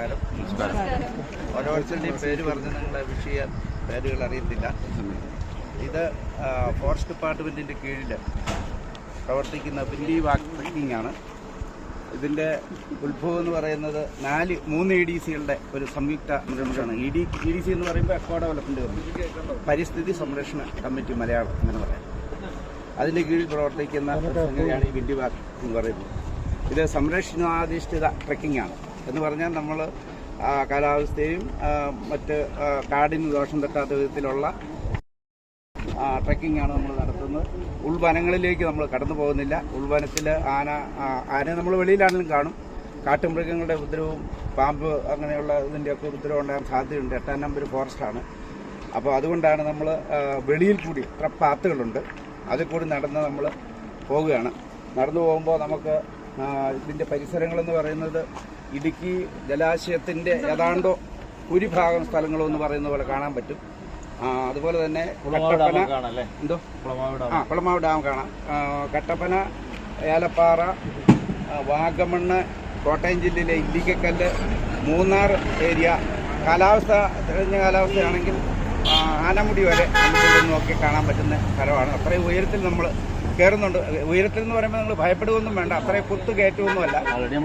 നമസ്കാരം. ഓരോരുത്തരുടെയും പേര് പറഞ്ഞ് നിങ്ങളുടെ വിഷയ പേരുകൾ അറിയത്തില്ല ഇത് ഫോറസ്റ്റ് ഡിപ്പാർട്ട്മെന്റിന്റെ കീഴിൽ പ്രവർത്തിക്കുന്ന വില്ലി വാക്ക് ട്രക്കിംഗ് ആണ്. ഇതിന്റെ ഉത്ഭവം എന്ന് പറയുന്നത് നാല് മൂന്ന് ഇ ഡി സികളുടെ ഒരു സംയുക്ത സംരംഭമാണ് E D E D C എന്ന് പറയുമ്പോൾ അക്വാ ഡെവലപ്മെന്റ് കമ്മിറ്റി പരിസ്ഥിതി സംരക്ഷണ കമ്മിറ്റി മലയാളം അങ്ങനെ പറയാം. അതിന്റെ കീഴിൽ പ്രവർത്തിക്കുന്ന സംഘടനയാണ് സംഗതിയാണ് ഈ വില്ലി വാക്ക് എന്ന് പറയുന്നത്. ഇത് സംരക്ഷണാധിഷ്ഠിത ട്രക്കിംഗ് ആണ്. എന്ന് പറഞ്ഞാൽ നമ്മൾ കാലാവസ്ഥയും മറ്റ് കാടിന് ദോഷം തട്ടാത്ത വിധത്തിലുള്ള ട്രക്കിംഗ് ആണ് നമ്മൾ നടത്തുന്നത്. ഉൾവനങ്ങളിലേക്ക് നമ്മൾ കടന്നു പോകുന്നില്ല. ഉൾവനത്തിൽ ആന ആന നമ്മൾ വെളിയിലാണെങ്കിലും കാണും. കാട്ടുമൃഗങ്ങളുടെ ഉപദ്രവവും പാമ്പ് അങ്ങനെയുള്ള ഇതിന്റെയൊക്കെ ഉപദ്രവം ഉണ്ടാകാൻ സാധ്യതയുണ്ട്. എട്ടാം നമ്പർ ഫോറസ്റ്റാണ് അപ്പോൾ അതുകൊണ്ടാണ് നമ്മൾ വെളിയിൽ കൂടി ഇത്ര പാത്തുകളുണ്ട് അതിൽ കൂടി നടന്ന് നമ്മൾ പോവുകയാണ്. നടന്നു പോകുമ്പോൾ നമുക്ക് ഇതിന്റെ പരിസരങ്ങളെന്ന് പറയുന്നത് ഇടുക്കി ജലാശയത്തിന്റെ ഏതാണ്ടോ ഭൂരിഭാഗം സ്ഥലങ്ങളും എന്ന് പറയുന്ന പോലെ കാണാൻ പറ്റും. അതുപോലെ തന്നെ കട്ടപ്പന എന്തോ? ആ കുളമാവ് ഡാം കാണാം. കട്ടപ്പന ഏലപ്പാറ വാഗമണ്ണ് കോട്ടയം ജില്ലയിലെ ഇല്ലിക്കക്കല്ല് മൂന്നാർ ഏരിയ കാലാവസ്ഥ തെളിഞ്ഞ കാലാവസ്ഥയാണെങ്കിൽ ആനമുടി വരെ നമുക്ക് നോക്കി കാണാൻ പറ്റുന്ന സ്ഥലമാണ്. അത്രയും ഉയരത്തിൽ നമ്മൾ കയറുന്നുണ്ട് ഉയരത്തിൽ എന്ന് പറയുമ്പോൾ നിങ്ങൾ ഭയപ്പെടുകയൊന്നും വേണ്ട. അത്രയും കുത്തു കയറ്റമൊന്നുമല്ല.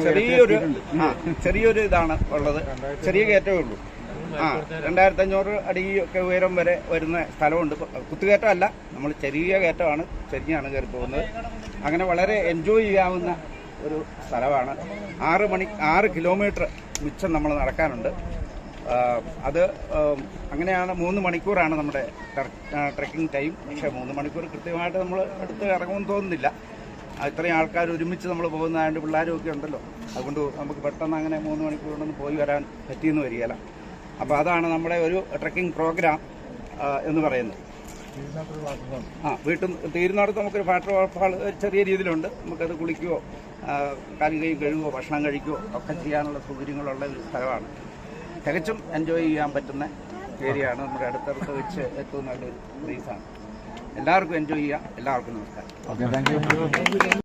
ചെറിയൊരു ആ ചെറിയൊരു ഇതാണ് ഉള്ളത്. ചെറിയ കയറ്റമേ ഉള്ളൂ. ആ രണ്ടായിരത്തി അഞ്ഞൂറ് അടി ഒക്കെ ഉയരം വരെ വരുന്ന സ്ഥലമുണ്ട്. കുത്തുകയറ്റമല്ല നമ്മൾ ചെറിയ കയറ്റമാണ്. ചെറിയാണ് കയറി പോകുന്നത്. അങ്ങനെ വളരെ എൻജോയ് ചെയ്യാവുന്ന ഒരു സ്ഥലമാണ്. ആറ് മണി ആറ് കിലോമീറ്റർ മിച്ചം നമ്മൾ നടക്കാനുണ്ട്. അത് അങ്ങനെയാണ് മൂന്ന് മണിക്കൂറാണ് നമ്മുടെ ട്രക്കിംഗ് ടൈം. പക്ഷേ മൂന്ന് മണിക്കൂർ കൃത്യമായിട്ട് നമ്മൾ അടുത്ത് ഇറങ്ങുമെന്ന് തോന്നുന്നില്ല. ഇത്രയും ആൾക്കാർ ഒരുമിച്ച് നമ്മൾ പോകുന്നതായത് പിള്ളേരും ഒക്കെ ഉണ്ടല്ലോ. അതുകൊണ്ട് നമുക്ക് പെട്ടെന്ന് അങ്ങനെ മൂന്ന് മണിക്കൂർ കൊണ്ടൊന്നും പോയി വരാൻ പറ്റിയെന്ന് വരികയില്ല അപ്പോൾ അതാണ് നമ്മുടെ ഒരു ട്രക്കിംഗ് പ്രോഗ്രാം എന്ന് പറയുന്നത്. ആ വീട്ടിൽ തീരുന്നിടത്ത് നമുക്കൊരു ഫാക്ടർ വാട്ടർഫാൾ ചെറിയ രീതിയിലുണ്ട്. നമുക്കത് കുളിക്കുകയോ കാലുകയും കാലും കൈയും കഴുകുകയോ ഭക്ഷണം കഴിക്കുകയോ ഒക്കെ ചെയ്യാനുള്ള സൗകര്യങ്ങളുള്ള ഒരു സ്ഥലമാണ്. തികച്ചും എൻജോയ് ചെയ്യാൻ പറ്റുന്ന ഏരിയയാണ് നമ്മുടെ അടുത്തടുത്ത് വെച്ച് ഏറ്റവും നല്ലൊരു പ്ലേസാണ് എല്ലാവർക്കും എൻജോയ് ചെയ്യാം. എല്ലാവർക്കും നമസ്കാരം.